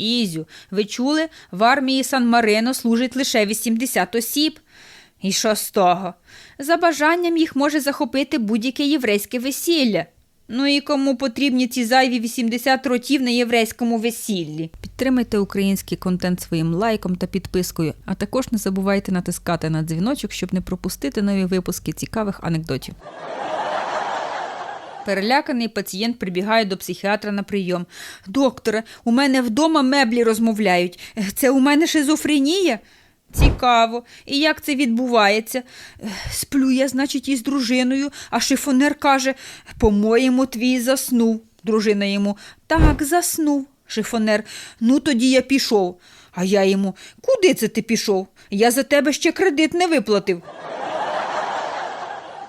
Ізю, ви чули, в армії Сан-Марино служить лише 80 осіб. І що з того? За бажанням їх може захопити будь-яке єврейське весілля. Ну і кому потрібні ці зайві 80 ротів на єврейському весіллі? Підтримайте український контент своїм лайком та підпискою, а також не забувайте натискати на дзвіночок, щоб не пропустити нові випуски цікавих анекдотів. Переляканий пацієнт прибігає до психіатра на прийом. Докторе, у мене вдома меблі розмовляють. Це у мене шизофренія? Цікаво. І як це відбувається? Сплю я, значить, із дружиною, а шифонер каже: по-моєму, твій заснув. Дружина йому так, заснув. Шифонер, ну тоді я пішов. А я йому, куди це ти пішов? Я за тебе ще кредит не виплатив.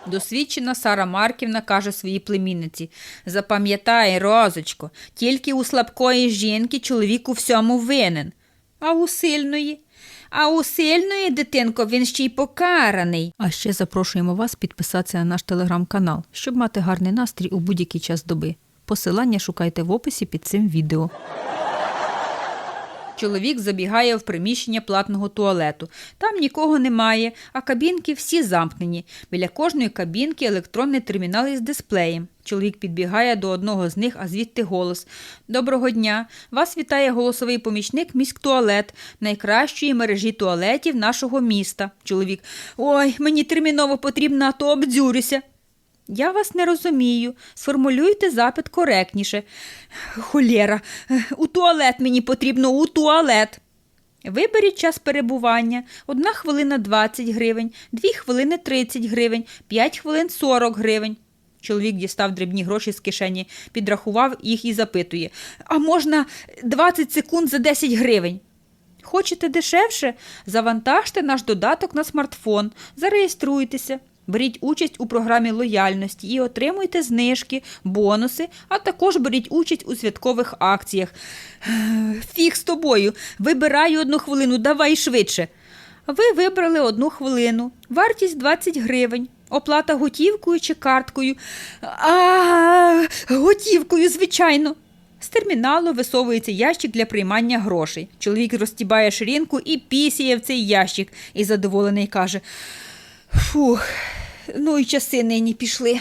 Досвідчена Сара Марківна каже своїй племінниці: Запам'ятай, розочко, тільки у слабкої жінки чоловік у всьому винен. А у сильної? А у сильної, дитинко, він ще й покараний. А ще запрошуємо вас підписатися на наш телеграм-канал, щоб мати гарний настрій у будь-який час доби. Посилання шукайте в описі під цим відео. Чоловік забігає в приміщення платного туалету. Там нікого немає, а кабінки всі замкнені. Біля кожної кабінки електронний термінал із дисплеєм. Чоловік підбігає до одного з них, а звідти голос. Доброго дня! Вас вітає голосовий помічник міськтуалет, найкращої мережі туалетів нашого міста. Чоловік. Ой, мені терміново потрібно, а то обдзюрюся. Я вас не розумію. Сформулюйте запит коректніше. Холєра, у туалет мені потрібно, у туалет. Виберіть час перебування. Одна хвилина 20 гривень, дві хвилини 30 гривень, п'ять хвилин 40 гривень. Чоловік дістав дрібні гроші з кишені, підрахував їх і запитує: А можна 20 секунд за 10 гривень? Хочете дешевше? Завантажте наш додаток на смартфон, зареєструйтеся. Беріть участь у програмі лояльності і отримуйте знижки, бонуси, а також беріть участь у святкових акціях. Фіг з тобою, вибираю одну хвилину, давай швидше. Ви вибрали одну хвилину, вартість 20 гривень, оплата готівкою чи карткою. А, готівкою, звичайно. З терміналу висовується ящик для приймання грошей. Чоловік розтібає ширинку і пісяє в цей ящик і задоволений каже: Фух, ну і часи нині пішли.